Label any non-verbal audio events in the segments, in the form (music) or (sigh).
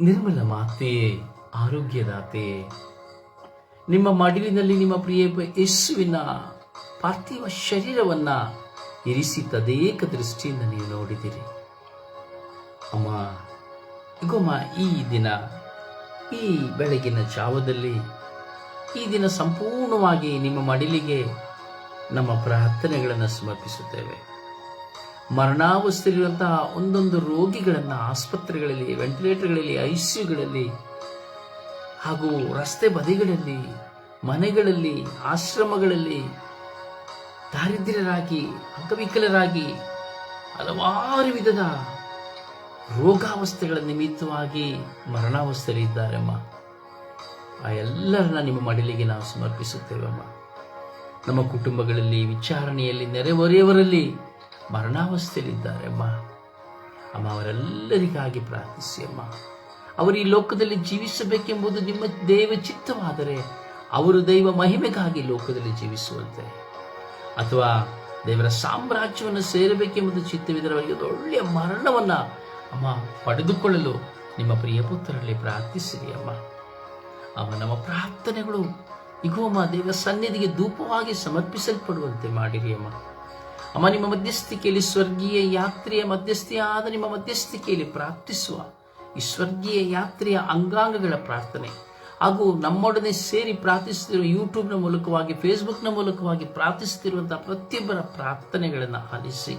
ನಿರ್ಮಲ ಮಾತೆಯೇ ಆರೋಗ್ಯದಾತೆಯೇ ನಿಮ್ಮ ಮಡಿಲಿನಲ್ಲಿ ನಿಮ್ಮ ಪ್ರಿಯ ಯೇಸುವಿನ ಪಾರ್ಥಿವ ಶರೀರವನ್ನ ಇರಿಸಿ ತದೇಕ ದೃಷ್ಟಿಯಿಂದ ನೀವು ನೋಡಿದಿರಿ ಅಮ್ಮ, ಇಗೋಮ್ಮ, ಈ ದಿನ, ಈ ಬೆಳಗಿನ ಜಾವದಲ್ಲಿ, ಈ ದಿನ ಸಂಪೂರ್ಣವಾಗಿ ನಿಮ್ಮ ಮಡಿಲಿಗೆ ನಮ್ಮ ಪ್ರಾರ್ಥನೆಗಳನ್ನು ಸಮರ್ಪಿಸುತ್ತೇವೆ. ಮರಣಾವಸ್ಥೆಯಲ್ಲಿರುವಂತಹ ಒಂದೊಂದು ರೋಗಿಗಳನ್ನು ಆಸ್ಪತ್ರೆಗಳಲ್ಲಿ, ವೆಂಟಿಲೇಟರ್ಗಳಲ್ಲಿ, ಐಸಿಯುಗಳಲ್ಲಿ, ಹಾಗೂ ರಸ್ತೆ ಬದಿಗಳಲ್ಲಿ, ಮನೆಗಳಲ್ಲಿ, ಆಶ್ರಮಗಳಲ್ಲಿ ದಾರಿದ್ರ್ಯರಾಗಿ, ಅಂಗವಿಕಲರಾಗಿ ಹಲವಾರು ವಿಧದ ರೋಗಾವಸ್ಥೆಗಳ ನಿಮಿತ್ತವಾಗಿ ಮರಣಾವಸ್ಥೆಯಲ್ಲಿ ಇದ್ದಾರಮ್ಮ. ಆ ಎಲ್ಲರನ್ನ ನಿಮ್ಮ ಮಡಿಲಿಗೆ ನಾವು ಸಮರ್ಪಿಸುತ್ತೇವಮ್ಮ. ನಮ್ಮ ಕುಟುಂಬಗಳಲ್ಲಿ ವಿಚಾರಣೆಯಲ್ಲಿ, ನೆರೆಹೊರೆಯವರಲ್ಲಿ ಮರಣಾವಸ್ಥೆಯಲ್ಲಿದ್ದಾರೆ, ಅಮ್ಮ. ಅಮ್ಮ, ಅವರೆಲ್ಲರಿಗಾಗಿ ಪ್ರಾರ್ಥಿಸಿ, ಅಮ್ಮ. ಅವರು ಈ ಲೋಕದಲ್ಲಿ ಜೀವಿಸಬೇಕೆಂಬುದು ನಿಮ್ಮ ದೈವ ಚಿತ್ತವಾದರೆ ಅವರು ದೈವ ಮಹಿಮೆಗಾಗಿ ಲೋಕದಲ್ಲಿ ಜೀವಿಸುವಂತೆ. ಅಥವಾ ದೇವರ ಸಾಮ್ರಾಜ್ಯವನ್ನು ಸೇರಬೇಕೆಂಬುದು ಚಿತ್ತವಿದ್ದರೆ ಅವರಿಗೆ ಒಳ್ಳೆಯ ಮರಣವನ್ನು, ಅಮ್ಮ, ಪಡೆದುಕೊಳ್ಳಲು ನಿಮ್ಮ ಪ್ರಿಯ ಪುತ್ರರಲ್ಲಿ ಪ್ರಾರ್ಥಿಸಿರಿ, ಅಮ್ಮ. ಅಮ್ಮ, ನಮ್ಮ ಪ್ರಾರ್ಥನೆಗಳು, ಇಗೋ, ಅಮ್ಮ, ದೇವರ ಸನ್ನಿಧಿಗೆ ಧೂಪವಾಗಿ ಸಮರ್ಪಿಸಲ್ಪಡುವಂತೆ ಮಾಡಿರಿ, ಅಮ್ಮ. ಅಮ್ಮ, ನಿಮ್ಮ ಮಧ್ಯಸ್ಥಿಕೆಯಲ್ಲಿ ಸ್ವರ್ಗೀಯ ಯಾತ್ರೆಯ ಮಧ್ಯಸ್ಥಿಯಾದ ನಿಮ್ಮ ಮಧ್ಯಸ್ಥಿಕೆಯಲ್ಲಿ ಪ್ರಾರ್ಥಿಸುವ ಈ ಸ್ವರ್ಗೀಯ ಯಾತ್ರೆಯ ಅಂಗಾಂಗಗಳ ಪ್ರಾರ್ಥನೆ. ಹಾಗೂ ನಮ್ಮೊಡನೆ ಸೇರಿ ಪ್ರಾರ್ಥಿಸುತ್ತಿರುವ ಯೂಟ್ಯೂಬ್ನ ಮೂಲಕವಾಗಿ ಫೇಸ್ಬುಕ್ನ ಮೂಲಕವಾಗಿ ಪ್ರಾರ್ಥಿಸುತ್ತಿರುವಂತಹ ಪ್ರತಿಯೊಬ್ಬರ ಪ್ರಾರ್ಥನೆಗಳನ್ನು ಆಲಿಸಿ,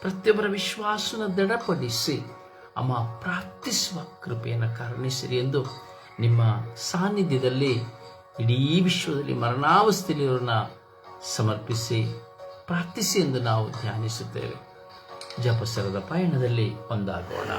ಪ್ರತಿಯೊಬ್ಬರ ವಿಶ್ವಾಸನ ದೃಢಪಡಿಸಿ, ಅಮ್ಮ, ಪ್ರಾರ್ಥಿಸುವ ಕೃಪೆಯನ್ನು ಕರುಣಿಸಿರಿ ಎಂದು ನಿಮ್ಮ ಸಾನ್ನಿಧ್ಯದಲ್ಲಿ ಇಡೀ ವಿಶ್ವದಲ್ಲಿ ಮರಣಾವಸ್ಥೆಯಲ್ಲಿರೋರನ್ನ ಸಮರ್ಪಿಸಿ ಪ್ರಾರ್ಥಿಸಿ ಎಂದು ನಾವು ಧ್ಯಾನಿಸುತ್ತೇವೆ. ಜಪಸರದ ಪಯಣದಲ್ಲಿ ಒಂದಾಗೋಣ.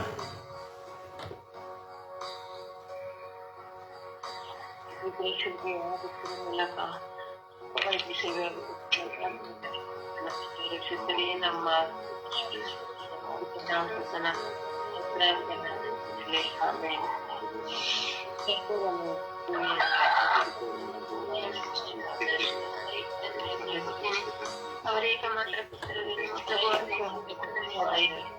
(laughs) orejas más atrás, pero no se puede hacer.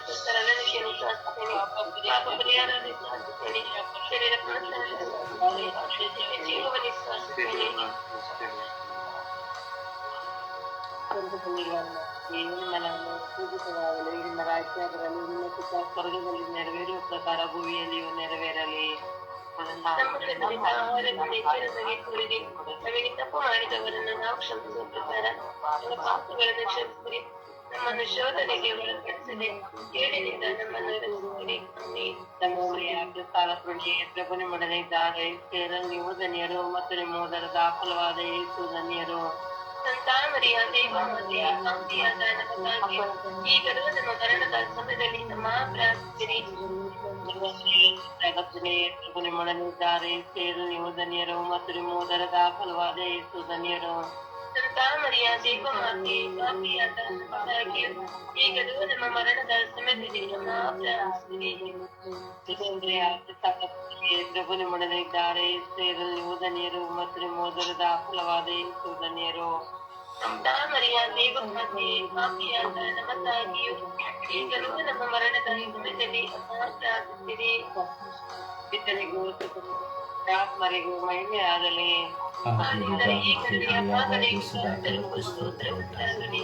ಮೂಲಕ ವೈದ್ಯ ಸೇವೆ ರಕ್ಷಿಸಲಿ ನಮ್ಮ ಶಾಸನ ಆಮೇಲೆ ಅವರೇಕ ಮಾತ್ರ ನಿಮ್ಮ ರಾಜ್ಯ ಬರಲಿ ನಿಮ್ಮ ಚಿತ್ತ ಸ್ವರ್ಗದಲ್ಲಿ ನೆರವೇರುವ ಪ್ರಕಾರ ಭೂಮಿಯಲ್ಲಿಯೂ ನೆರವೇರಲಿ ನಮಗೆ ತಪ್ಪು ಮಾಡಿದವರನ್ನು ನಾವು ಕ್ಷಮಿಸುವ ಪ್ರಕಾರ ನಮ್ಮ ಪಾಪಗಳನ್ನು ಕ್ಷಮಿಸಿರಿ ನಮ್ಮನ್ನು ಶೋಧನೆಗೆ ಒಳಪಡಿಸದೆ ಕೇಳಿನಿಂದ ನಮ್ಮನ್ನು ರಕ್ಷಿಸಿರಿ ಆಮೆನ್. ಸಾಲಪಡಿ ಪ್ರಭುನಿ ಮಾಡಲಿದ್ದಾರೆ ನೀವು ಧನ್ಯರು ಮತ್ತು ನಿಮ್ಮ ಉದರದ ಫಲವಾದ ಯೇಸು ಧನ್ಯರು. ಸಂತಾಮರಿಯ ದೇವಮತೆಯ ಕಾಂತಿಯಾದ ನಮಗಾಗಿ ಈಗಲೂ ನಮ್ಮ ಮರಣದ ಸಮಯದಲ್ಲಿ ನಮ್ಮ ಪ್ರಾರ್ಥಿಸಿರಿ. ಮಾಡಲಿದ್ದಾರೆ. ಸೇರು ನೀವು ಮತ್ತು ನಿಮ್ಮ ಉದರದ ಫಲವಾದ ಯೇಸು ಧನ್ಯರು. ಸಂತಾಮರಿಯ ದೇವಮಾತೆ ಕಾಂತಿಯಾದ ನಮಗಾಗಿ ಈಗಲೂ ನಮ್ಮ ಮರಣದ ಸಮಯದಲ್ಲಿ ನಮ್ಮ ಪ್ರಾರ್ಥಿಸಿರಿ ಪ್ರಭುನಿ ಮಾಡಲಿದ್ದಾರೆ ಸೇರಲ್ ನೀವು ಧನ್ಯರು ಮತ್ತು ನಿಮ್ಮ ಉದರದ ಫಲವಾದ ಯೇಸು ಧನ್ಯರು ಸಂತಾಮರಿಯ ದೇವಮಾತೆ ಕಾಂತಿಯಾದ ನಮಗಾಗಿಯೂ ಈಗಲೂ ನಮ್ಮ ಮರಣದ ಸಮಯದಲ್ಲಿ ನಮ್ಮ ಪ್ರಾರ್ಥಿಸಿರಿ ಪಿತನಿಗೂ ಆತ್ಮರಿಗೂ ಮಹಿಮೆ ಆಗಲಿ ಆದ್ದರಿಂದ ಈ ಕಡೆಯ ಪಾದನೆಗೂ ಸ್ತೋತ್ರಕ್ಕೂ ಸ್ತೋತ್ರವುಂಟಾಗಲಿ.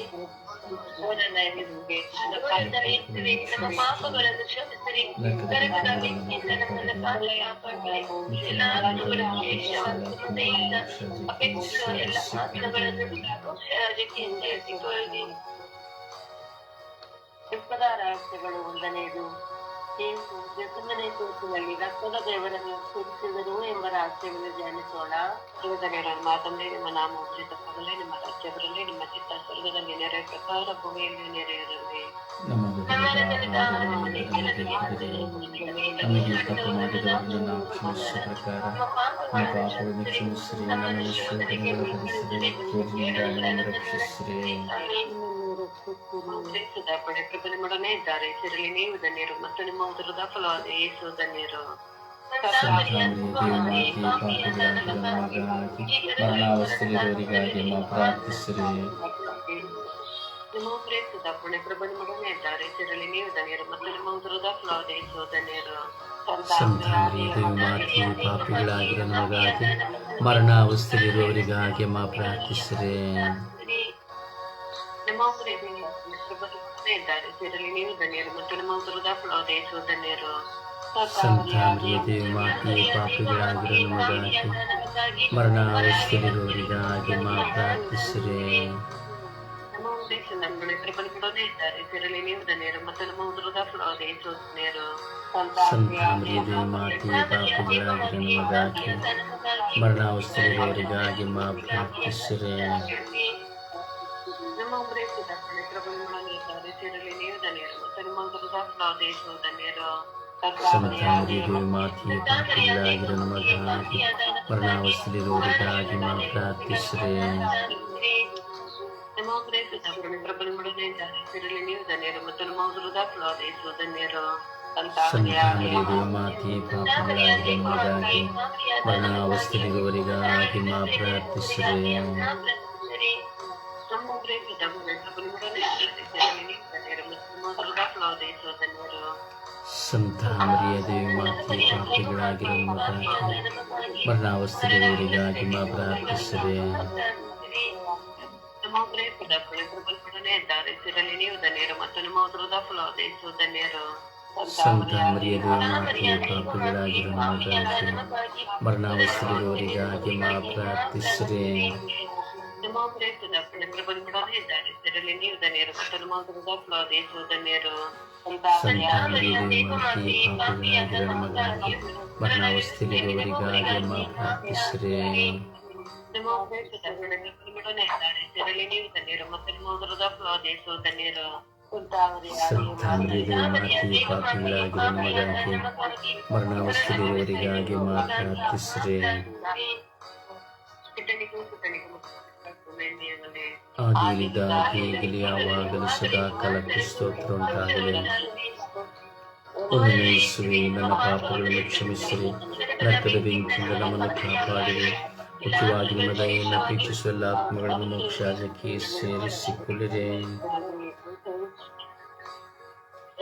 ನನ್ನ ಹೆಸರಿಗೆ ಭಗವಂತನ ಯೇಸುವೇ, ನಮ್ಮ ಪಾಪಗಳನ್ನು ಕ್ಷಮಿಸಿರಿ ಕರಗದ ಬೆಂಕಿಯಿಂದ ನಮ್ಮನ್ನು ಕಾಪಾಡಿ ಎಲ್ಲ ಆತ್ಮಗಳ ಜಸಮನೆ ಕೂಸಿನಲ್ಲಿ ರಕ್ತದ ದೇವರನ್ನು ಸ್ತುತಿಸಿದರು ಎಂಬ ರಹಸ್ಯವನ್ನು ಧ್ಯಾನಿಸೋಣ ದೇವದನೆಯರ ಮಾತಂದೆ ನಿಮ್ಮ ನಾಮ ಉಚಿತವಾಗಲಿ ನಿಮ್ಮ ರಾಜ್ಯ ಬರಲಿ ನಿಮ್ಮ ಚಿತ್ತ ಸ್ವರ್ಗದಲ್ಲಿ ನೆರೆ ಪ್ರಕಾರ ಭೂಮಿಯಲ್ಲಿ ನೆರೆಯಿರಲಿ ನಮ್ಮ ನಮ್ಮ ನಮಗೆ ತಪ್ಪು ಮಾಡಿದವರನ್ನು ನಾವು ಕ್ಷಮಿಸುವ ಪ್ರಕಾರ ನಮ್ಮ ಪಾಪಗಳನ್ನು ಕ್ಷಮಿಸಿರಿ ನಮ್ಮನ್ನು ಶೋಧನೆಗೆ ಒಳಪಡಿಸಿರಿ ರಕ್ಷಿಸಿರಿ ಪಡೆ ಪ್ರಬಲಮೊಡನೆ ಇದ್ದಾರೆ. ಇದರಲ್ಲಿ ನೀವು ಧನ್ಯರು ಮತ್ತು ನಿಮ್ಮ ಉದರದ ಫಲವಾದ ಯೇಸು ಧನ್ಯರು. ಮರಣಾವಸ್ಥೆಯಲ್ಲಿರುವವರಿಗಾಗಿ ಪ್ರಾರ್ಥಿಸಿರಿ ನಿಮ್ಮ ಪುಣ್ಯ ಪ್ರಬಲಮೊಡನೆ ಇದ್ದಾರೆ. ಇದರಲ್ಲಿ ನೀವು ಧನ್ಯರು ಮತ್ತು ನಿಮ್ಮ ಉದರದ ಫಲವಾದ ಯೇಸು ಧನ್ಯರು. ಸಂತಾನವೇ ದೇವಮಾತೆ ಪಾಪಿಗಳಾಗಿರುವ ಮಗಾಗಿ ಮರಣಾವಸ್ಥೆಯಲ್ಲಿರುವವರಿಗಾಗಿ ಮಾ ಪ್ರಾರ್ಥಿಸಿರಿ ನಿಮ್ಮ ಪ್ರಬಲಮೊಡನೆ ಇದ್ದಾರೆ ಇದರಲ್ಲಿ ನೀವು ಧನ್ಯರು ಮತ್ತು ನಿಮ್ಮ ಉದರದ ಫಲವಾದ ಯೇಸು ಧನ್ಯರು ಸಂತಾನವೇ ದೇವಮಾತೆ ಪಾಪಿಗಳಾಗಿರುವ ಮಗಾಗಿ ಮರಣಾವಸ್ಥೆಯಲ್ಲಿರುವವರಿಗಾಗಿ ಮಾ ಪ್ರಾರ್ಥಿಸಿರಿ ನಮ್ಮ ಉದ್ದೇಶ ನಮ್ಮನೆ ಪ್ರಬಲಮೊಡನೆ ಇದ್ದಾರೆ ಇದರಲ್ಲಿ ನೀವು ಧನ್ಯರು ಮತ್ತು ನಮ್ಮ ಉದರದ ಫಲವಾದ ಯೇಸು ಧನ್ಯರು ಸಂತಾನವೇ ದೇವಮಾತೆ ಪಾಪಿಗಳಾಗಿರುವ ಮಗಾಗಿ ಮರಣಾವಸ್ಥೆಯಲ್ಲಿರುವವರಿಗಾಗಿ ಮಾ ಪ್ರಾರ್ಥಿಸಿರಿ ನಮ್ಮ ಉದ್ದೇಶದ ಪುಣ್ಯ ಪ್ರಬಲಮೊಡನೆ ಇದ್ದಾರೆ ಇದರಲ್ಲಿ ನೀವು ಧನ್ಯರು ಮತ್ತು ನಿಮ್ಮ ಉದರದ ಫಲವಾದ ಯೇಸು ಧನ್ಯರು ಸಂತಾನವೇ ದೇವಮಾತೆ ಪಾಪಿಗಳಾಗಿರುವ ಮಗಾಗಿ ಮರಣಾವಸ್ಥೆಯಲ್ಲಿರುವವರಿಗಾಗಿ ಮಾ ಪ್ರಾರ್ಥಿಸಿರಿ ನಮ್ಮ ಉದ್ದೇಶದ ಪುಣ್ಯ ಪ್ರಬಲಮೊಡನೆ ಇದ್ದಾರೆ ಇದರಲ್ಲಿ ನೀವು ಧನ್ಯರು ಮತ್ತು ನಮ್ಮ ಉದರದ ಫಲವಾದ ಯೇಸು ಧನ್ಯರು ಸಂತಾನವೇ ದೇವಮಾತೆ ಪಾಪಿಗಳಾಗಿರುವ ಮಗಾಗಿ ಮರಣಾವಸ್ಥೆಯಲ್ಲಿರುವವರಿಗಾಗಿ ಮಾ ಪ್ರಾರ್ಥಿಸಿರಿ ನಮ್ಮ ಉದ್ದೇಶದ ಪುಣ್ಯ ಪ್ರಬಲಮೊಡನೆ ಇದ್ದಾರೆ ಇದರಲ್ಲಿ ನೀವು ಧನ್ಯರು ಮತ್ತು ನಮ್ಮ ಉದರದ ಫಲವಾದ ಯೇಸು ಧನ್ಯರು ಸಂತಾನವೇ ದೇವಮಾತೆ ಪಾಪಿಗಳಾಗಿರುವ ಮಗಾಗಿ ಮರಣಾವಸ್ಥೆಯಲ್ಲಿರುವವರಿಗಾಗಿ ಮಾ ಪ್ರಾರ್ಥಿಸಿರಿ ನಮ್ಮ ಉದ್ದೇಶದ ಪುಣ್ಯ ಪ್ರಬಲಮೊಡನೆ ಇದ್ದಾರೆ ಇದರಲ್ಲಿ ನೀವು ಧನ್ಯರು ಮತ್ತು ನಿಮ್ಮ ಉದರದ ಫಲವಾದ ಯೇಸು ಧನ್ಯರು ಸಂತಾನವೇ ದೇವಮಾತೆ ಪಾಪಿಗಳಾಗಿರುವ ಮಗಾಗಿ ಮರಣಾವಸ್ಥೆಯಲ್ಲಿರುವವರಿಗಾಗಿ ಮಾ ಪ್ರಾರ್ಥಿಸಿರಿ ನಮ್ಮ ಉದ್ದೇಶದ ಪುಣ್ಯ ಪ್ರಬಲಮೊಡನೆ ಇದ್ದಾರೆ ಇದರಲ್ಲಿ ನೀವು ಧನ್ಯರು ಮತ್ತು ನಮ್ಮ ಉದರದ ಫಲವಾದ ಯೇಸು ಧನ್ಯರು ಸಂತಾನವೇ ದೇವಮಾತೆ ಪಾಪಿಗಳಾಗಿರುವ ಮಗಾಗಿ ಮರಣಾವಸ್ಥೆಯಲ್ಲಿರುವವರಿಗಾಗಿ ಮಾ ಪ್ರಾರ್ಥಿಸಿರಿ ನಿಮ್ಮ ಉದ್ದೇಶದ ಪುಣ್ಯ ಪ್ರಬಲಮೊಡನೆ ಇದ್ದಾರೆ ಇದರಲ್ಲಿ ನೀವು ಧನ್ಯರು ಮತ್ತು ನಿಮ್ಮ ಉದರದ ಫಲವಾದ ಯೇಸು ಧನ್ಯರು ಸಂತಾನವೇ ದೇವಮಾತೆ ಆದಿಯಲ್ಲಿದ್ದ ಈಗಲೇ ಯಾವಾಗಲೂ ಸದಾ ಕಾಲಕ್ಕೆ ಸ್ತೋತ್ರ ಉಂಟಾಗಲಿ. ಯೇಸುವೆ ನನ್ನ ಪಾಪಗಳನ್ನು ಕ್ಷಮಿಸಿರಿ. ರಕ್ತದ ಬೆಂಕಿಯಿಂದ ನಮ್ಮನ್ನು ಕಾಪಾಡಿರಿ. ಮುಖ್ಯವಾಗಿ ನಿಮ್ಮ ದಯೆಯನ್ನು ಪ್ರೀತಿಸುವ ಎಲ್ಲ ಆತ್ಮಗಳನ್ನು ಮೋಕ್ಷಾಜಕ್ಕೆ ಸೇರಿಸಿಕೊಳ್ಳಿರಿ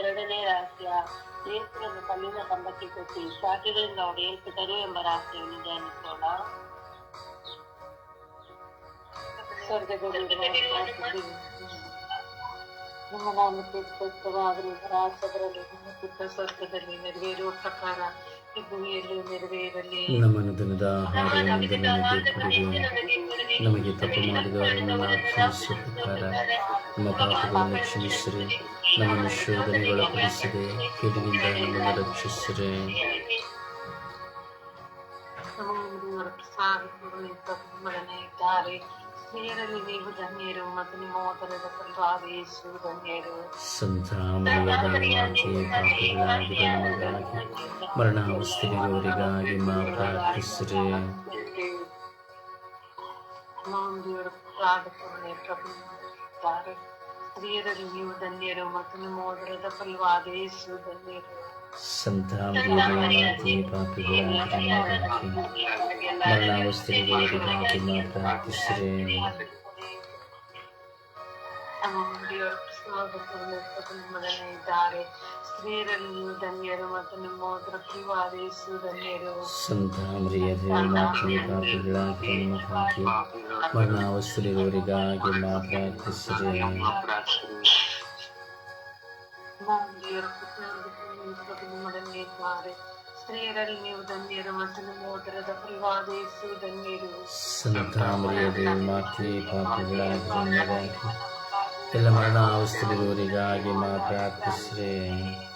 ಎರಡನೇ ರಹಸ್ಯ ಯೇಸುವನ್ನು ಕಲ್ಲಿನ ಕಂಬಕ್ಕೆ ಕಟ್ಟಿ ಶಾಖೆಗಳಿಂದ ಹೊಡೆಯಲ್ಪಟ್ಟರು ಎಂಬ ರಹಸ್ಯವನ್ನು ಧ್ಯಾನಿಸೋಣ. ಸ್ವರ್ಗದಲ್ಲಿರುವ ನಮ್ಮ ನಾಮಕ್ಕೆ ರಾಷ್ಟ್ರದಲ್ಲಿ ನಿಮ್ಮ ಚಿತ್ತ ಸ್ವರ್ಗದಲ್ಲಿ ನೆರವೇರುವ ಪ್ರಕಾರ ಈ ಭೂಮಿಯಲ್ಲೂ ನೆರವೇರಲಿ. ನಮ್ಮ ಅನುದಿನದ ಆಹಾರವನ್ನು ನಮಗೆ ತಪ್ಪು ಮಾಡಿದವರನ್ನು ಕ್ಷಮಿಸುವ ಪ್ರಕಾರ. ನಮ್ಮ ಪಾಪಗಳನ್ನು ಕ್ಷಮಿಸಿರಿ ನಮ್ಮನ್ನು ಶೋಧನೆಗೊಳಪಡಿಸಿದೆ ಕೇಡಿನಿಂದ ನಮ್ಮನ್ನು ರಕ್ಷಿಸಿರಿ. ಇದ್ದಾರೆ. ಸ್ತ್ರೀಯರಲ್ಲಿ ನೀವು ಧನ್ಯರು ಮತ್ತು ನಿಮ್ಮ ಫಲವಾದ ಯೇಸು ಧನ್ಯರು. ಸಂತಾಮರಿಯ ದೇವಾಂತೆ ಪಾಪಿಗಳಾಗಿರುವ ನಮಗಾಗಿ ಮರಣಾವಸ್ಥೆಯಲ್ಲಿರುವವರಿಗಾಗಿ ಮಾ ಪ್ರಾರ್ಥಿಸಿರಿ. ನಮ್ಮವರ ಪ್ರಸಾದಗಳು ಪ್ರಭುಗಳಿದ್ದಾರೆ ಸ್ತ್ರೀಯರಲ್ಲಿ ನೀವು ಧನ್ಯರು ಮತ್ತು ನಿಮ್ಮ ಓದರದ ಫಲವಾದ ಯೇಸು ಧನ್ಯರು. ಸಂತಾಮರಿಯ ದೇವಾಂತೆ ಪಾಪಿಗಳಾಗಿರುವ ನಮಗಾಗಿ ಮರಣಾವಸ್ಥೆಯಲ್ಲಿರುವವರಿಗಾಗಿ ಮಾ ಪ್ರಾರ್ಥಿಸಿರಿ ನಮ್ಮವರ ಪ್ರಸಾದಗಳು ಪ್ರಭುಗಳನ್ನೇ ಇದ್ದಾರೆ ಸ್ತ್ರೀಯರಲ್ಲಿ ನೀವು ಧನ್ಯರು ಮತ್ತು ನಿಮ್ಮ ಓದರ ಫಲವಾದ ಯೇಸು ಧನ್ಯರು ಸಂತಾಮರಿಯ ದೇವಾಂತೆ ಪಾಪಿಗಳಾಗಿರುವ ನಮಗಾಗಿ ಮರಣಾವಸ್ಥೆಯಲ್ಲಿರುವವರಿಗಾಗಿ ಮಾ ಪ್ರಾರ್ಥಿಸಿರಿ ಮಾಂದಿಯರ ಪ್ರಭುಗಳನ್ನೇ ಇದ್ದಾರೆ ಸ್ತ್ರೀಯರಲ್ಲಿ ನೀವು ಧನ್ಯರು ಮತ್ತು ನಿಮ್ಮ ಓದರದ ಫಲವಾದ ಯೇಸು ಧನ್ಯರು. ದೇವಮಾತೆ ಪಾಪಿಗಳಾಗಿರುವ ಧನ್ಯರಾಗಿ. ಎಲ್ಲ ಮರಣಾವಸ್ಥೆಯಲ್ಲಿರುವವರಿಗಾಗಿ ಮಾ ಪ್ರಾರ್ಥಿಸಿರಿ.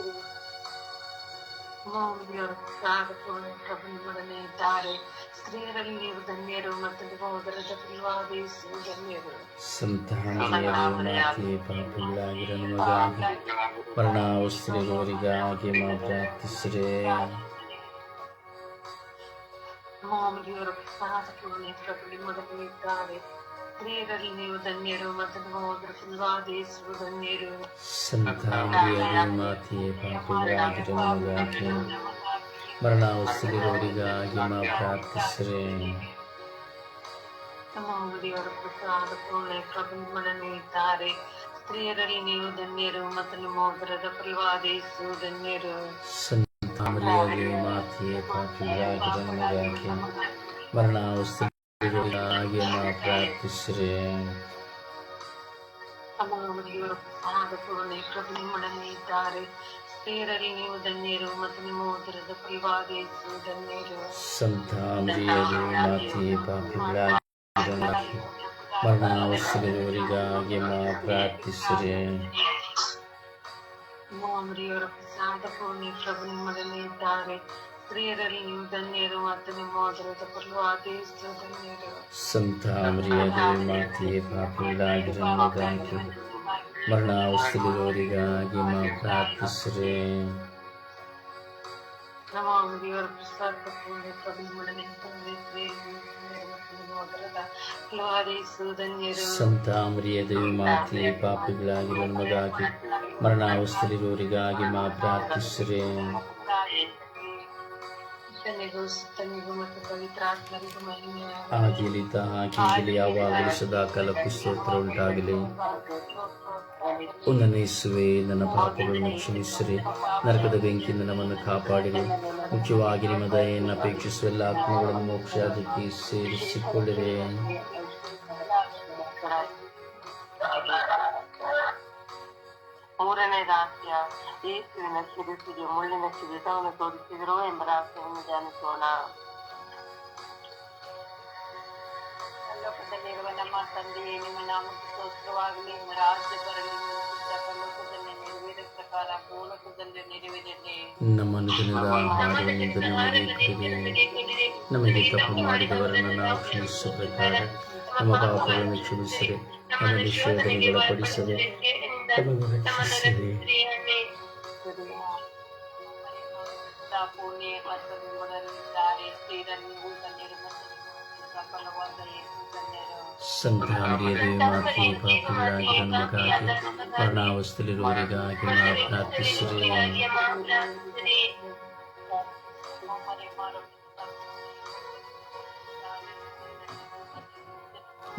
ಮೌಲ್ಯರು ಪ್ರಾಗಪೂರ್ಣ ಪ್ರಭು ನಿಮ್ಮೊಡನೆ ಇದ್ದಾರೆ ಸ್ತ್ರೀಯರಲ್ಲಿ ನೀವು ಧನ್ಯರು ಮತ್ತು ನಿಮ್ಮ ಉದರದ ಫಲವಾದ ಯೇಸು ಧನ್ಯರು ಸಂತಾನೀಯರು ಮಾತೆ ಪಾಪಿಗಳಾಗಿರೋ ನಮಗಾಗಿ ಮರಣಾವಸ್ಥೆಯವರಿಗಾಗಿ ಮಾ ಪ್ರಾರ್ಥಿಸಿರೆ ಮೌಲ್ಯರು ಪ್ರಾಗಪೂರ್ಣ ಪ್ರಭು ನಿಮ್ಮೊಡನೆ ಇದ್ದಾರೆ ಸ್ತ್ರೀಯರಲ್ಲಿ ನೀವು ಧನ್ಯರು ಮತ್ತು ನಿಮ್ಮ ಉದರ ಫಲವಾದ ಯೇಸು ಧನ್ಯರು ಸಂತಾನೀಯರು ಮಾತೆ ಪಾಪಿಗಳಾಗಿರೋ ನಮಗಾಗಿ ಮರಣಾವಸ್ಥೆಯವರಿಗಾಗಿ ಮಾ ಪ್ರಾರ್ಥಿಸಿರೆ. ಮೌಲ್ಯರು ಪ್ರಸಾದ ಪೂರ್ಣ ಪ್ರಭು ಸ್ತ್ರೀಯರಲ್ಲಿ ನೀವು ಧನ್ಯರು ಮತ್ತು ನಿಮ್ಮ ಉದರದ ಫಲವಾದ ಯೇಸು ಧನ್ಯರು ನಮಗಾಗಿ ಪ್ರಾರ್ಥಿಸಿರೆ ಅಮಾವರಿಯವರು ಪ್ರಸಾದಪೂರ್ಣ ಪ್ರಭು ನಿಮ್ಮೊಡನೆ ಇದ್ದಾರೆ. ಸ್ತ್ರೀಯರಲ್ಲಿ ನೀವು ಧನ್ಯರು ಮತ್ತು ನಿಮ್ಮ ಉದರದ ಫಲವಾದ ಯೇಸು ಧನ್ಯರು. ಸಂತಾನೀಯರು ಮಾತೆ ಪಾಪಿಗಳಾಗಿರೋ ನಮಗಾಗಿ ಮರಣಾವಸ್ಥೆಯವರಿಗಾಗಿ ಮಾ ಪ್ರಾರ್ಥಿಸಿರೆ. ಅಮಾವರಿಯವರು ಪ್ರಸಾದಪೂರ್ಣ ಪ್ರಭು ನಿಮ್ಮೊಡನೆ ಇದ್ದಾರೆ. ಸ್ತ್ರೀಯರಲ್ಲಿ ನೀವು ಧನ್ಯರು ಮತ್ತು ನಿಮ್ಮ ಅದರದ ಫಲವಾದ ಯೇಸು ಧನ್ಯರು ಸಂತಾಮರಿಯರು ಮಾತೆ ಪಾಪಿಗಳಾಗಿರೋ ನಮಗಾಗಿ ಮರಣಾವಸ್ಥೆಯವರಿಗಾಗಿ ಮಾ ಪ್ರಾರ್ಥಿಸಿರೆ. ನಮಾವರಿಯವರ ಪ್ರಸಾದಪೂರ್ಣ ಪ್ರಭು ನಿಮ್ಮೊಡನೆ ಇದ್ದಾರೆ ತಂದೆ ನಿಮ್ಮ ಸಂತಾಮರಿಯದೇವಿ ಮಾತೆ ಪಾಪಿಗಳಾಗಿರೋ ಮಗಾಗಿ ಮರಣಾವಸ್ಥೆಯವರಿಗಾಗಿ ಮಾ ಪ್ರಾರ್ಥಿಸಿರೆ. ಆಗಿಲಿದ್ದ ಹಾಗೆ ಯಾವಾಗಲೂ ಸದಾ ಕಾಲಕ್ಕೂ ಸ್ತೋತ್ರ ಉಂಟಾಗಲಿ. ಓ ನನ್ನ ಪಾಪಗಳನ್ನು ಕ್ಷಮಿಸಿರಿ. ನರಕದ ಬೆಂಕಿಯಿಂದ ನಮ್ಮನ್ನು ಕಾಪಾಡಿರಿ. ಮುಖ್ಯವಾಗಿ ನಿಮ್ಮ ದಯೆಯನ್ನು ಅಪೇಕ್ಷಿಸುವ ಎಲ್ಲ ಆತ್ಮಗಳನ್ನು ಮೋಕ್ಷಾದಿಕ್ಕೆ ಸೇರಿಸಿಕೊಳ್ಳಿರಿ. ರಹಸ್ಯ ಯೇಸುವಿನ ಶಿರಸಿಗೆ ಮುಳ್ಳಿನ ಕಿರೀಟವನ್ನು ತೋರಿಸಿದರು ಎಂಬ ರಹಸ್ಯವನ್ನು ಧ್ಯಾನಿಸೋಣ ಲೋಕದಲ್ಲಿರುವ ನಮ್ಮ ತಂದೆಯೇ ನಿಮ್ಮ ನಾಮಕ್ಕೆ ಸ್ತೋತ್ರವಾಗಲಿ ನಿಮ್ಮ ರಾಜ್ಯ ಬರಲಿ ನಿಮ್ಮ ಚಿತ್ತ ಪರಲೋಕದಲ್ಲಿ ನೆರವೇರಿದ ಪ್ರಕಾರ ಭೂಲೋಕದಲ್ಲಿ ನೆರವೇರಲಿ ನಮ್ಮ ಅನುದಿನದ ಆಹಾರವನ್ನು ನಮಗೆ ಕೊಡಿರಿ ನಮಗೆ ತಪ್ಪು ಮಾಡಿದವರನ್ನು ನಾವು ಕ್ಷಮಿಸುವ ಪ್ರಕಾರ ನಮ್ಮ ಪಾಪಗಳನ್ನು ಕ್ಷಮಿಸಿರಿ ನಮಗೆ ಶೋಧನೆಗೆ ಒಳಪಡಿಸದೆ ನಮಗೆ ರಕ್ಷಿಸಿರಿ ಪುಣ್ಯ ಮತ್ತು ಫಲವಾದ ಯೇಸು ಮಾತೆ ನಮಗಾಗಿ ಮರಣಾವಸ್ಥೆಯಲ್ಲಿರುವವರಿಗಾಗಿ ನಾವು ಪ್ರಾರ್ಥಿಸಿರಿ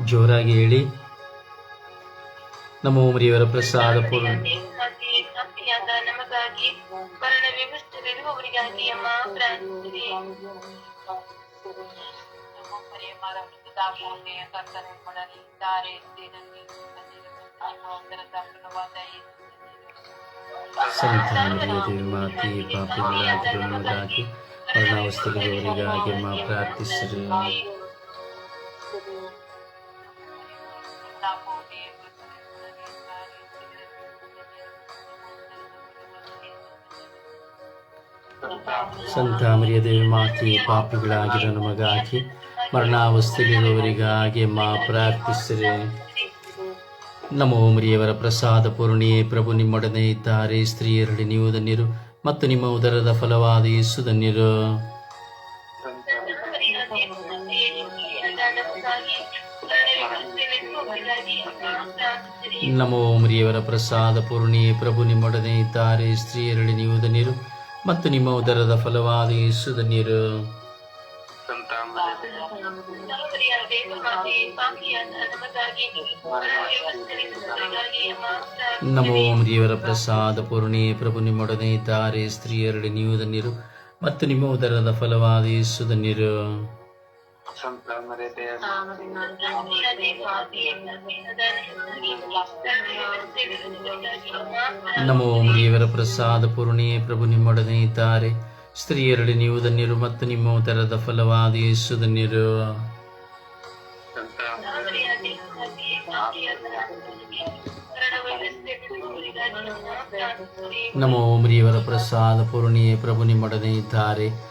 ಜೋರಾಗಿ ಹೇಳಿ. ನಮ್ಮ ಮರಿಯವರ ಪ್ರಸಾದ ಪೂರ್ಣ. ನಮಗಾಗಿ ಮರಣ ವಿಮುಷ್ಟರಿರುವವರಿಗಾಗಿ ಅಮ್ಮ ಪ್ರಾರ್ಥಿಸಿರಿ ಕರ್ತನೆ ಮಾಡಲಿದ್ದಾರೆ ಸ್ತ್ರೀಯರಲ್ಲಿ ಅದರ ಫಲವಾದ ಯೇಸು ಸಂತಾನರಿಯದೇ ಮಾತೆ ಪಾಪಿಗಳಾಗಿರೋ ನಮಗಾಗಿ ಮರಣಾವಸ್ಥೆಯಲ್ಲಿರುವವರಿಗಾಗಿ ಮಾ ಪ್ರಾರ್ಥಿಸಿರಿ ಸಂತಾಮರಿಯದೇವಿ ಮಾತೆ, ಪಾಪಿಗಳಾಗಿರೋ ನಮಗಾಗಿ ಮರಣಾವಸ್ಥೆಯಲ್ಲಿರುವವರಿಗಾಗಿ ಮಾ ಪ್ರಾರ್ಥಿಸಿರಿ. ನಮೋ ಮರಿಯವರ ಪ್ರಸಾದ ಪೂರ್ಣಿಯೇ ಪ್ರಭು ನಿಮ್ಮೊಡನೆ ಇದ್ದಾರೆ. ಸ್ತ್ರೀಯರಲ್ಲಿ ನೀವು ಧನ್ಯರು ಮತ್ತು ನಿಮ್ಮ ಉದರದ ಫಲವಾದ ಯೇಸು ಧನ್ಯರು. ನಮೋ ಮರಿಯವರ ಪ್ರಸಾದ ಪೂರ್ಣಿಯೇ ಪ್ರಭು ನಿಮ್ಮೊಡನೆ ಇದ್ದಾರೆ. ಸ್ತ್ರೀಯರಲ್ಲಿ ನೀವು ಧನ್ಯರು ಮತ್ತು ನಿಮ್ಮ ಉದರದ ಫಲವಾದ ಯೇಸು ಧನ್ಯರು ನಮೋ ದೇವರ ಪ್ರಸಾದ ಪೂರ್ಣಿಯೇ ಪ್ರಭು ನಿಮ್ಮೊಡನೆ ಇದ್ದಾರೆ ಸ್ತ್ರೀಯರಡಿ ನೀವು ಧನ್ಯರು ಮತ್ತು ನಿಮ್ಮ ಉದರದ ಫಲವಾದ ಯೇಸು ಧನ್ಯರು ನಮೋ ಪ್ರಸಾದ ಪೂರ್ಣೇ ಪ್ರಭು ನಿಮ್ಮೊಡನೆ ಇದ್ದಾರೆ. ಸ್ತ್ರೀಯರಲ್ಲಿ ನೀವು ಧನ್ಯರು ಮತ್ತು ನಿಮ್ಮ ಉದರದ ಫಲವಾದ ಯೇಸು ಧನ್ಯರು. ನಮೋ ಮರಿಯವರ ಪ್ರಸಾದ ಪೂರ್ಣಿಯೇ ಪ್ರಭು ನಿಮ್ಮೊಡನೆ ಇದ್ದಾರೆ.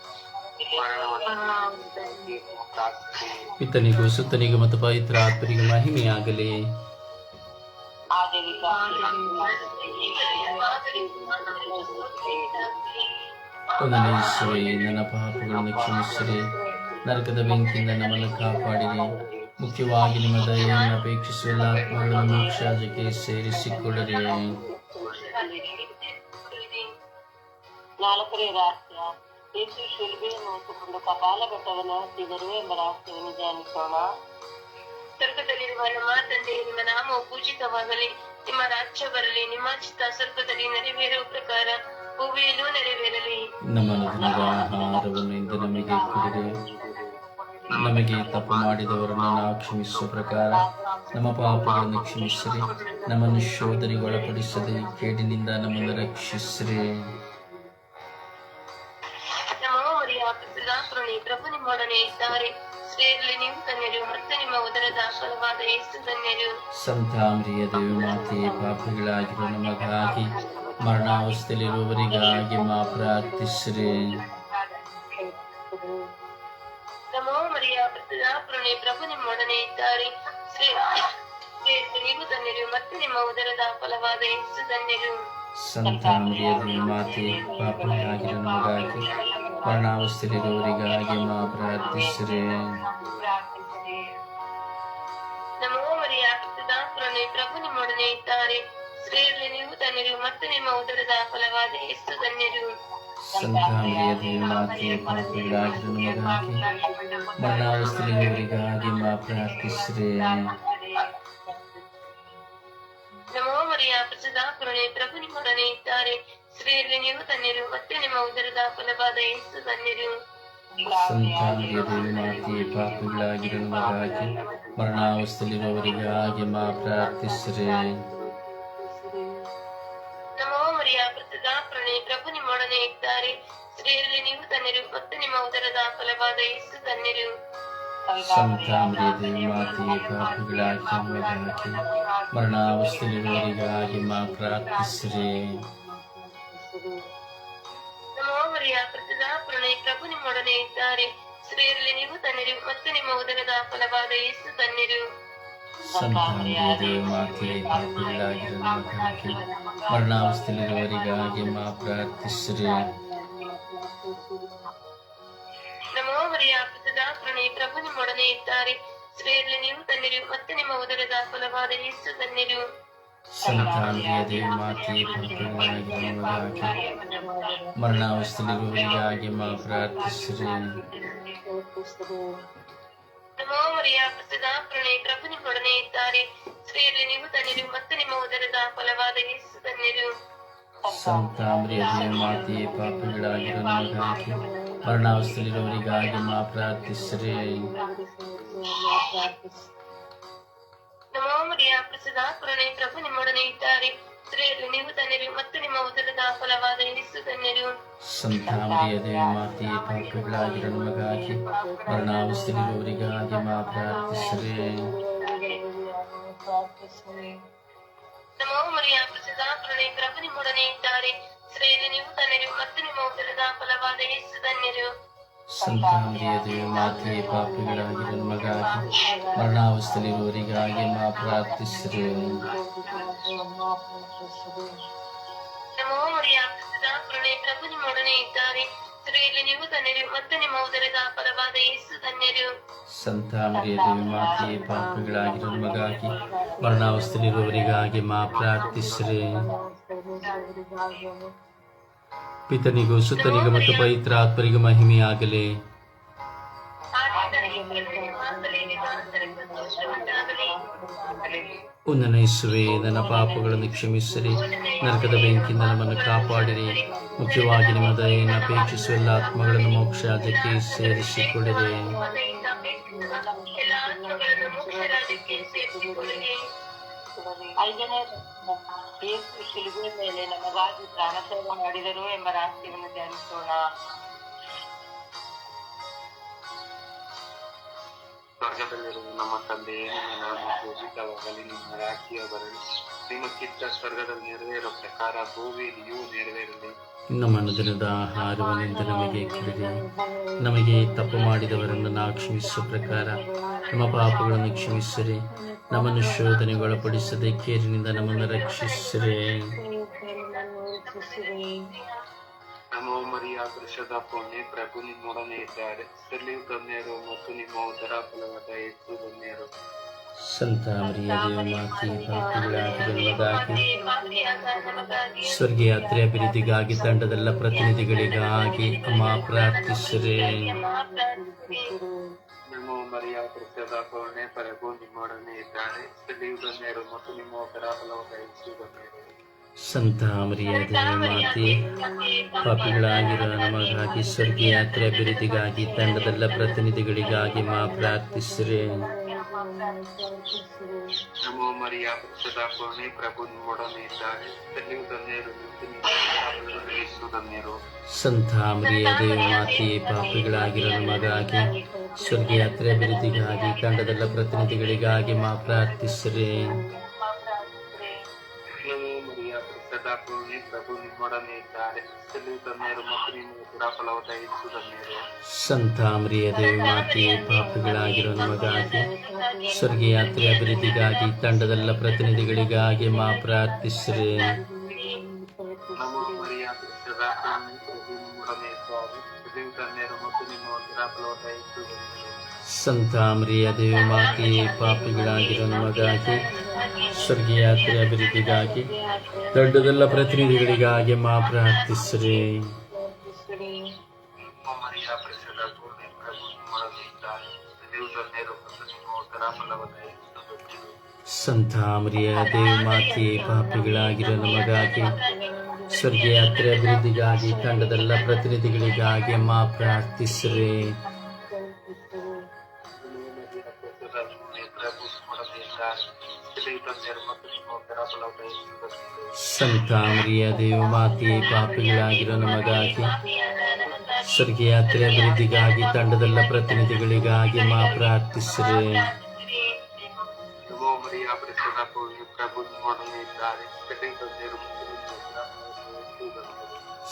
ಪಿತನಿಗೂ ಸುತ್ತನಿಗೂ ಮತ್ತು ಪವಿತ್ರ ಆತ್ಮನಿಗೂ ಮಹಿಮೆಯಾಗಲಿ. ನನ್ನ ಪಾಪಗಳನ್ನು ಕ್ಷಮಿಸಿರಿ. ನರಕದ ಬೆಂಕಿಯಿಂದ ನಮ್ಮನ್ನು ಕಾಪಾಡಿರಿ. ಮುಖ್ಯವಾಗಿ ನಿಮ್ಮ ದಯೆಯನ್ನು ಅಪೇಕ್ಷಿಸುವ ಎಲ್ಲ ಆತ್ಮಗಳನ್ನು ಮೋಕ್ಷಕ್ಕೆ ಸೇರಿಸಿಕೊಳ್ಳಿರಿ ನಾಲ್ಕನೇ ರಹಸ್ಯ ಯೇಸು ಶಿಲ್ಬೆಯನ್ನು ಹೊತ್ತುಕೊಂಡು ಕಪಾಲ ಬೆಟ್ಟವನ್ನು ಹತ್ತಿದರು ಎಂಬ ರಹಸ್ಯವನ್ನು ಧ್ಯಾನಿಸೋಣ ಸ್ವರ್ಗದಲ್ಲಿರುವ ನಮ್ಮ ತಂದೆ ನಿಮ್ಮ ನಾಮವು ಪೂಜಿತವಾಗಲಿ. ನಿಮ್ಮ ರಾಜ್ಯ ಬರಲಿ. ನಿಮ್ಮ ಚಿತ್ತ ಸ್ವರ್ಗದಲ್ಲಿ ನೆರವೇರುವ ಪ್ರಕಾರ ಭೂಮಿಯಲ್ಲೂ ನೆರವೇರಲಿ. ನಮ್ಮ ದಿನದ ಆಹಾರವನ್ನು ಇಂದು ನಮಗೆ ಕೊಡಿರಿ. ನಮಗೆ ತಪ್ಪು ಮಾಡಿದವರನ್ನು ನಾವು ಕ್ಷಮಿಸುವ ಪ್ರಕಾರ ನಮ್ಮ ಪಾಪಗಳನ್ನು ಕ್ಷಮಿಸಿರಿ. ನಮ್ಮನ್ನು ಶೋಧನೆಗೆ ಒಳಪಡಿಸದೆ ಕೇಡಿನಿಂದ ನಮ್ಮನ್ನು ರಕ್ಷಿಸಿರಿ. ನಿಮ್ಮೊಡನೆ ಇದ್ದಾರೆ. ಸ್ತ್ರೀಯರಲ್ಲಿ ನೀವು ಧನ್ಯರು ಮತ್ತು ನಿಮ್ಮ ಉದರದ ಫಲವಾದ ಯೇಸು ಧನ್ಯರು ಸಂತಾಮ್ರಿಯ ದೇವಿ ಮಾತೆಯೇ ಪಾಪಿಗಳಾಗಿರುವ ನಮಗಾಗಿ ಮರಣಾವಸ್ಥೆಯಲ್ಲಿರುವವರಿಗಾಗಿ ಮಾ ಪ್ರಾರ್ಥಿಸಿರಿ. ನಮೋ ಮರಿಯ ಪ್ರತಿದಾಪುರಣೆ ಪ್ರಭು ನಿಮ್ಮೊಡನೆ ಇದ್ದಾರೆ. ಶ್ರೀ ನೀವು ಧನ್ಯರು ಮತ್ತು ನಿಮ್ಮ ಉದರದ ಫಲವಾದ ಯೇಸು ಧನ್ಯರು ಸಂತಾಮ್ರಿಯ ದೇವಿ ಮಾತೆಯೇ ಪಾಪಿಗಳಾಗಿರುವ ನಮಗಾಗಿ ಮರಣಾವಸ್ಥೆಯಲ್ಲಿರುವವರಿಗಾಗಿ ಮಾ ಪ್ರಾರ್ಥಿಸಿರಿ. ನಮೋ ಮರಿಯ ಪ್ರಸಿದ್ಧಾಕರಣಿ ಪ್ರಭು ನಿಮ್ಮೊಡನೆ ಇದ್ದಾರೆ. ಸ್ತ್ರೀಯರಲ್ಲಿ ನೀವು ಧನ್ಯರು ಮತ್ತು ನಿಮ್ಮ ಉದರದ ಫಲವಾದ ಎಷ್ಟು ಧನ್ಯರು ಮರಣಾವಸ್ಥೆಯಲ್ಲಿರುವವರಿಗಾಗಿ ಮಾ ಪ್ರಾರ್ಥಿಸಿರಿ. ನಮೋ ಮರಿಯ ಪ್ರಸಿದ್ಧಾಕರಣೆ ಪ್ರಭು ನಿಮ್ಮೊಡನೆ ಇದ್ದಾರೆ. ಸ್ತ್ರೀಯರಲ್ಲಿ ನೀವು ಧನ್ಯರು ಮತ್ತು ನಿಮ್ಮ ಉದರದ ಫಲವಾದ ಯೇಸು ಧನ್ಯರು ಸಂತಾಮ್ರಿಯ ದೇವಿ ಮಾತೆಯೇ ಪಾಪಿಗಳಾಗಿರುವ ನಮಗಾಗಿ ಮರಣಾವಸ್ಥೆಯಲ್ಲಿರುವವರಿಗಾಗಿ ಮಾ ಪ್ರಾರ್ಥಿಸಿರಿ ನಮೋ ಮರಿಯ ಪ್ರಸಿದ್ಧಾಕರಣೆ ಪ್ರಭು ನಿಮ್ಮೊಡನೆ ಇದ್ದಾರೆ ಸ್ತ್ರೀಯರಲ್ಲಿ ನೀವು ಧನ್ಯರು ಮತ್ತು ನಿಮ್ಮ ಉದರದ ಫಲವಾದ ಯೇಸು ಧನ್ಯರು ಸಂತಾಮ್ರಿಯ ದೇವಿ ಮಾತೆಯೇ ಪಾಪಿಗಳಾಗಿರುವ ನಮಗಾಗಿ ಮರಣಾವಸ್ಥೆಯಲ್ಲಿರುವವರಿಗಾಗಿ ಮಾ ಪ್ರಾರ್ಥಿಸಿರಿ ನಮೋ ಮರಿಯ ಪ್ರಸಿದ್ಧಾಕರಣೆ ಪ್ರಭು ನಿಮ್ಮೊಡನೆ ಇದ್ದಾರೆ. ಸ್ತ್ರೀಯರಲ್ಲಿ ನೀವು ಧನ್ಯರು ಮತ್ತು ನಿಮ್ಮ ಉದರದ ಫಲವಾದ ಯೇಸು ನಮಗಾಗಿ ಮರಣಾವಸ್ಥೆಯಲ್ಲಿರುವವರಿಗಾಗಿ ಮಾ ಪ್ರಾರ್ಥಿಸಿರಿ. ನಮೋ ಮರಿಯ ಪ್ರಸಿದ್ಧಾಕರಣೆ ಪ್ರಭು ನಿಮ್ಮೊಡನೆ ಇದ್ದಾರೆ. ಸ್ತ್ರೀಯರಲ್ಲಿ ನೀವು ಧನ್ಯರು ಮತ್ತು ನಿಮ್ಮ ಉದರದ ಫಲವಾದ ಯೇಸು ಧನ್ಯರು ಸಂತಾಮ್ರಿಯ ದೇವಿ ಮಾತೆಯೇ ಪಾಪಿಗಳಾಗಿರುವ ನಮಗಾಗಿ ಮರಣಾವಸ್ಥೆಯಲ್ಲಿರುವವರಿಗಾಗಿ ಮಾ ಪ್ರಾರ್ಥಿಸಿರಿ ನಮೋ ಮರಿಯ ಪ್ರಸಿದ್ಧಾಕರಣೆ ಪ್ರಭು ನಿಮ್ಮೊಡನೆ ಇದ್ದಾರೆ ಸ್ತ್ರೀಯರಲ್ಲಿ ನೀವು ಧನ್ಯರು ಮತ್ತು ನಿಮ್ಮ ಉದರದ ಫಲವಾದ ಯೇಸು ಧನ್ಯರು ಸಂತಾಮ್ರಿಯ ದೇವಿ ಮಾತೆಯೇ ಪಾಪಿಗಳಾಗಿರುವ ನಮಗಾಗಿ ಮರಣಾವಸ್ಥೆಯಲ್ಲಿರುವವರಿಗಾಗಿ ಮಾ ಪ್ರಾರ್ಥಿಸಿರಿ ನಮೋ ಮರಿಯ ಪ್ರಸಿದ್ಧಾಕರಣೆ ಪ್ರಭು ನಿಮ್ಮೊಡನೆ ಇದ್ದಾರೆ. ಸ್ತ್ರೀಯಲ್ಲಿ ನೀವು ತನ್ನಿರಿ ಮತ್ತು ನಿಮ್ಮ ಉದರದ ಫಲವಾದ ಯೇಸು ತನ್ನಿರಿ ಸಂತಾಮ್ರಿಯ ದೇವಿ ಮಾತೆಯೇ ಪಾಪಿಗಳಾಗಿರುವ ನಮಗಾಗಿ ಮರಣಾವಸ್ಥೆಯಲ್ಲಿರುವವರಿಗಾಗಿ ಮಾ ಪ್ರಾರ್ಥಿಸಿರಿ. ನಮೋ ಮರಿಯ ಪ್ರಭು ನಿಮ್ಮೊಡನೆ ಇದ್ದಾರೆ. ಸ್ತ್ರೀಯಲ್ಲಿ ನೀವು ತನ್ನಿರಿ ಮತ್ತು ನಿಮ್ಮ ಉದರದ ಫಲವಾದ ಯೇಸು ಧನ್ಯರು ಸಂತಾಮ್ರಿಯ ದೇವಿ ಮಾತೆಯೇ ಪಾಪಿಗಳಾಗಿರುವ ನಮಗಾಗಿ ಮರಣಾವಸ್ಥೆಯಲ್ಲಿರುವವರಿಗಾಗಿ ಮಾ ಪ್ರಾರ್ಥಿಸಿರಿ ನಮೋ ಮರಿಯ ಪ್ರಸಿದ್ಧಾಕರಣೆ ಪ್ರಭು ನಿಮ್ಮೊಡನೆ ಇದ್ದಾರೆ ಸ್ತ್ರೀಯರಲ್ಲಿ ನೀವು ಧನ್ಯರು ಮತ್ತು ನಿಮ್ಮ ಉದರದ ಫಲವಾದ ಯೇಸು ಧನ್ಯರು ಸಂತಾಮರಿಯ ದೇವಿ ಮಾತೆಯೇ ಪಾಪಿಗಳಾಗಿರುವ ನಮಗಾಗಿ ಮರಣಾವಸ್ಥೆಯಲ್ಲಿರುವವರಿಗಾಗಿ ಮಾ ಪ್ರಾರ್ಥಿಸಿರಿ ಪಿತನಿಗೂ ಸುತ್ತನಿಗೂ ಮತ್ತು ಪವಿತ್ರ ಆತ್ಮರಿಗೂ ಮಹಿಮೆಯಾಗಲಿ. ಯೇಸುವೆ, ನನ್ನ ಪಾಪಗಳನ್ನು ಕ್ಷಮಿಸಿರಿ ನರಕದ ಬೆಂಕಿಯಿಂದ ನಮ್ಮನ್ನು ಕಾಪಾಡಿರಿ. ಮುಖ್ಯವಾಗಿ ನಿಮ್ಮ ದಯೆಯನ್ನು ಅಪೇಕ್ಷಿಸುವ ಎಲ್ಲ ಆತ್ಮಗಳನ್ನು ಮೋಕ್ಷ ಅದಕ್ಕೆ ಸೇರಿಸಿಕೊಳ್ಳಿರಿ ಸೇರಿಸಿಕೊಳ್ಳಿರಿ ಐದನೇ ಯೇಸು ಶಿಲುಬೆ ಮೇಲೆ ನಮಗಾಗಿ ಮಾಡಿದರು ಎಂಬ ರಹಸ್ಯವನ್ನು ಧ್ಯಾನಿಸೋಣ. ಸ್ವರ್ಗದಲ್ಲಿರುವ ನಮ್ಮ ನಾಮ ಪೂಜಿತವಾಗಲಿ ನಿಮ್ಮ ರಾಜ್ಯ ಬರಲಿ. ನಿಮ್ಮ ಚಿತ್ತ ಸ್ವರ್ಗದಲ್ಲಿ ನೆರವೇರೋ ಪ್ರಕಾರ ಭೂಮಿಯಲ್ಲಿಯೂ ನೆರವೇರಲಿ. ನಮ್ಮ ಅನುದಿನದ ಆಹಾರವನ್ನು ನಮಗೆ ಕೊಡಿರಿ. ನಮಗೆ ತಪ್ಪು ಮಾಡಿದವರನ್ನು ನಾವು ಕ್ಷಮಿಸುವ ಪ್ರಕಾರ ನಮ್ಮ ಪಾಪಗಳನ್ನು ಕ್ಷಮಿಸಿರಿ. ನಮ್ಮನ್ನು ಶೋಧನೆಗೆ ಒಳಪಡಿಸದೆ ಕೇರಿನಿಂದ ನಮ್ಮನ್ನು ರಕ್ಷಿಸಿರಿ. ನಮೋ ಮರಿಯಾ ದೃಶ್ಯದ ಪುಣ್ಯ ಪ್ರಭು ನಿಮ್ಮೊಡನೆ ಇದ್ದಾರೆ. ಸ್ತ್ರೀಯು ಧನ್ಯರು ಮತ್ತು ನಿಮ್ಮ ಉದರ ಫಲವಾದ ಯೇಸು ಧನ್ಯರು ಸಂತ ಮರಿಯ ದೇವ ಮಾತಿ ಪಾಪಿಗಳಾಗಿರುವ ನಮಗಾಗಿ ಪಾಪಿಯಾದ ಯಾತ್ರೆ ಅಭಿವೃದ್ಧಿಗಾಗಿ ತಂಡದೆಲ್ಲ ಪ್ರತಿನಿಧಿಗಳಿಗಾಗಿ ಅಮ್ಮ ಪ್ರಾರ್ಥಿಸಿರಿ. ನಮೋ ಮರಿಯ ಕೃತ್ಯದ ಕರುಣೆ ನಿಮ್ಮೊಡನೆ ಇದ್ದಾರೆ. ಸ್ತ್ರೀಯು ಧನ್ಯರು ಮತ್ತು ನಿಮ್ಮ ಫಲವಾದ ಧನ್ಯರು ಸಂತ ಮರಿಯ ಮಾತೆ ಪಾಪಿಗಳಾಗಿರುವ ನಮಗಾಗಿ ಸ್ವರ್ಗೀಯ ಯಾತ್ರೆ ಅಭಿವೃದ್ಧಿಗಾಗಿ ತಂಡದಲ್ಲ ಪ್ರತಿನಿಧಿಗಳಿಗಾಗಿ ಮಾ ಪ್ರಾರ್ಥಿಸಿರಿ. ನಮೋ ಮರಿಯ ಪುರುಷದ ಪುಣ್ಯ ಪ್ರಭು ನಿಮ್ಮೊಡನೆ ಧನ್ಯರು ಸಂತ ಮರಿಯ ದೇವ, ಮಾತಿ ಪಾಪಿಗಳಾಗಿರುವ ನಮಗಾಗಿ ಸ್ವರ್ಗಯಾತ್ರೆ ಅಭಿವೃದ್ಧಿಗಾಗಿ ತಂಡದಲ್ಲ ಪ್ರತಿನಿಧಿಗಳಿಗಾಗಿ ಮಾ ಪ್ರಾರ್ಥಿಸಿರಿ. ಪುಣ್ಯ ಪ್ರಭು ನಿಮ್ಮೊಡನೆ ಇದ್ದಾರೆ. ಸ್ತ್ರೀಯು ನೀರು ಮತ್ತು ನಿಮ್ಮ ಕೂಡ ಫಲವತ್ತಾಗಿ ಧನ್ಯರು ಸಂತ ಅಮರಿಯ ದೇವಿ ಮಾತಿ ಪಾಪಗಳಾಗಿರೋ ನಮಗಾಗಿ ಸ್ವರ್ಗೀಯ ಯಾತ್ರೆ ಅಭಿವೃದ್ಧಿಗಾಗಿ ತಂಡದೆಲ್ಲ ಪ್ರತಿನಿಧಿಗಳಿಗಾಗಿ ಮಾ ಪ್ರಾರ್ಥಿಸ್ರಿ. ನಮೋ ಮರಿಯ ಪುಣ್ಯ ಪ್ರಭು ನಿಮ್ಮೊಡನೆ ಇದ್ದಾರೆ. ಸ್ತ್ರೀಯು ಮತ್ತು ನಿಮ್ಮ ಉದರ ಫಲವಾದ ಯೇಸು ದೇವಿ ಮಾತಿ ಪಾಪಿಗಳಾಗಿರೋ ನಮಗಾಗಿ ಸ್ವರ್ಗೀಯ ಯಾತ್ರೆ ಅಭಿವೃದ್ಧಿಗಾಗಿ, ದೊಡ್ಡದೆಲ್ಲ ಪ್ರತಿನಿಧಿಗಳಿಗಾಗಿ ಮಾ ಪ್ರಾರ್ಥಿಸ್ರಿ. ನಮೋ ಮರಿಯ ಪುರುಷದ ಪುಣ್ಯ ಪ್ರಭು ನಿಮ್ಮೊಡನೆ ಇದ್ದಾರೆ ಸ್ತ್ರೀಯು ಧನ್ಯರು ಮತ್ತು ನಿಮ್ಮ ಉದರ ಫಲವಾದ ಯೇಸು ಧನ್ಯರು ಸಂತ ಮರಿಯ ದೇವ ಮಾತಿ ಪಾಪಿಗಳಾಗಿರುವ ನಮಗಾಗಿ ಸ್ವರ್ಗೀಯ ಯಾತ್ರೆ ಅಭಿವೃದ್ಧಿಗಾಗಿ ತಂಡದೆಲ್ಲ ಪ್ರತಿನಿಧಿಗಳಿಗಾಗಿ ಮಾ ಪ್ರಾರ್ಥಿಸಿರಿ. ಸಂತ ಮರಿಯ ದೇವ ಮಾತಿ ಪಾಪಿಗಳಾಗಿರೋ ನಮಗಾಗಿ ಸ್ವರ್ಗೀಯ ಯಾತ್ರೆ ಅಭಿವೃದ್ಧಿಗಾಗಿ ತಂಡದಲ್ಲ ಪ್ರತಿನಿಧಿಗಳಿಗಾಗಿ ಮಾ ಪ್ರಾರ್ಥಿಸಿರಿ. ಪ್ರಭು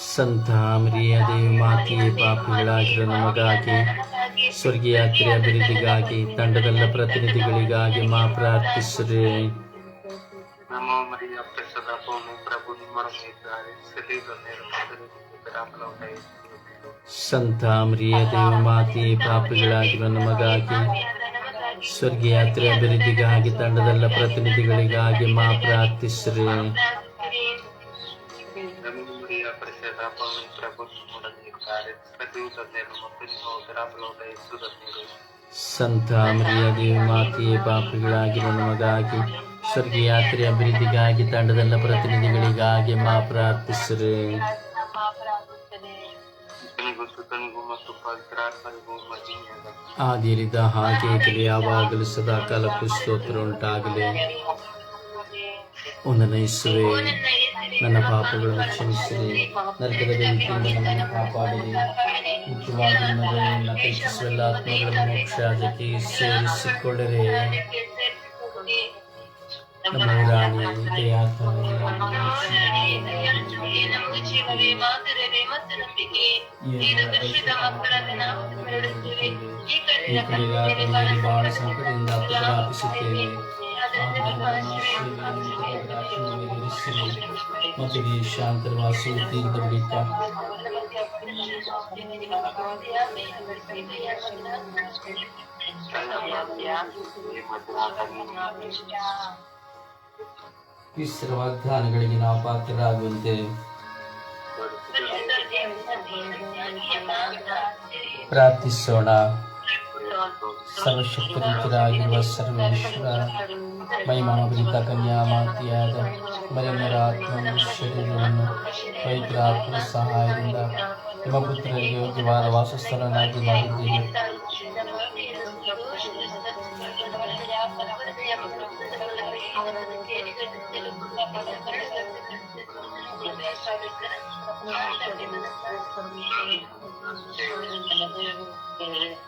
ಸಂತ ಮರಿಯ ದೇವಿ ಮಾತೆಯ ಪಾಪಿಗಳಾಗಿರೋ ನಮಗಾಗಿ ಸ್ವರ್ಗೀಯ ಯಾತ್ರೆ ಅಭಿವೃದ್ಧಿಗಾಗಿ ತಂಡದಲ್ಲ ಪ್ರತಿನಿಧಿಗಳಿಗಾಗಿ ಮಾ ಪ್ರಾರ್ಥಿಸಿರಿ. ಸಂತ ಮರಿಯ ದೇವಿ ಮಾತೆಯ ಪಾಪಿಗಳಾಗಿರೋ ನಮಗಾಗಿ ಸ್ವರ್ಗೀಯ ಯಾತ್ರೆ ಅಭಿವೃದ್ಧಿಗಾಗಿ ತಂಡದಲ್ಲ ಪ್ರತಿನಿಧಿಗಳಿಗಾಗಿ ಮಾ ಪ್ರಾರ್ಥಿಸಿರಿ. ಪುಣ್ಯ ಪ್ರಭು ನಿಮ್ಮೊಡನೆ ಇದ್ದಾರೆ ಸ್ತ್ರೀಯು ಮತ್ತು ನಿಮ್ಮ ಉದರ ಫಲವಾದ ಸಂತ ಮರಿಯ ದೇವ ಮಾತೆಯೇ ಪಾಪಿಗಳಾಗಿರೋ ನಮಗಾಗಿ ಸ್ವರ್ಗೀಯ ಯಾತ್ರೆ ಅಭಿವೃದ್ಧಿಗಾಗಿ ತಂಡದಲ್ಲ ಪ್ರತಿನಿಧಿಗಳಿಗಾಗಿ ಮಾ ಪ್ರಾರ್ಥಿಸಿರಿ. ಆದಿರಿದ ಹಾಗೆ ಯಾವಾಗಲೂ ಸದಾ ಕಾಲಕ್ಕೂ ಸ್ತೋತ್ರ ಉಂಟಾಗಲಿ. ಒಂದನ ಇಸುವೆ ನನ್ನ ಪಾಪಗಳನ್ನು ಕ್ಷಮಿಸಿರಿ. ನರಕದ ಬೆಂಕಿಯಿಂದ ನನ್ನನ್ನು ಕಾಪಾಡಿರಿ. ಮುಖ್ಯವಾಗಿ ನಿಮ್ಮ ದಯೆಯನ್ನು ಅಪೇಕ್ಷಿಸುವ ಎಲ್ಲ ಆತ್ಮಗಳನ್ನು ಮೋಕ್ಷ ಅದಕ್ಕೆ ಸೇರಿಸಿಕೊಳ್ಳಿರಿ ಬಹಳ ಸಂಕಟದಿಂದ ಪ್ರಾಪಿಸುತ್ತೇವೆ ಮತ್ತು ಈ ಶಾಂತವಾಸು ತೀರ್ಥ ಬಳಿಕ ಈಶ್ವರ ವಾಗ್ದಾನಗಳಿಗೆ ನಾವು ಪಾತ್ರರಾಗುವಂತೆ ಪ್ರಾರ್ಥಿಸೋಣ ಸರ್ವಶಕ್ತರಿತರಾಗಿರುವ ಸರ್ವೇಶ್ವರ ಮಹಿಮಾಭರಿತ ಕನ್ಯಾಮಾತೆಯಾದ ಮರಿಯಮ್ಮರ ಆತ್ಮವನ್ನು ಶರೀರವನ್ನು ಪವಿತ್ರ ಆತ್ಮನ ಸಹಾಯದಿಂದ ನಿಮ್ಮ ಪುತ್ರರಿಗೆ ಯೋಗ್ಯವಾದ ವಾಸಸ್ಥಳನಾಗಿ ಮಾಡಿದ್ದೀರಿ ಆವೆ ಮರಿಯಾ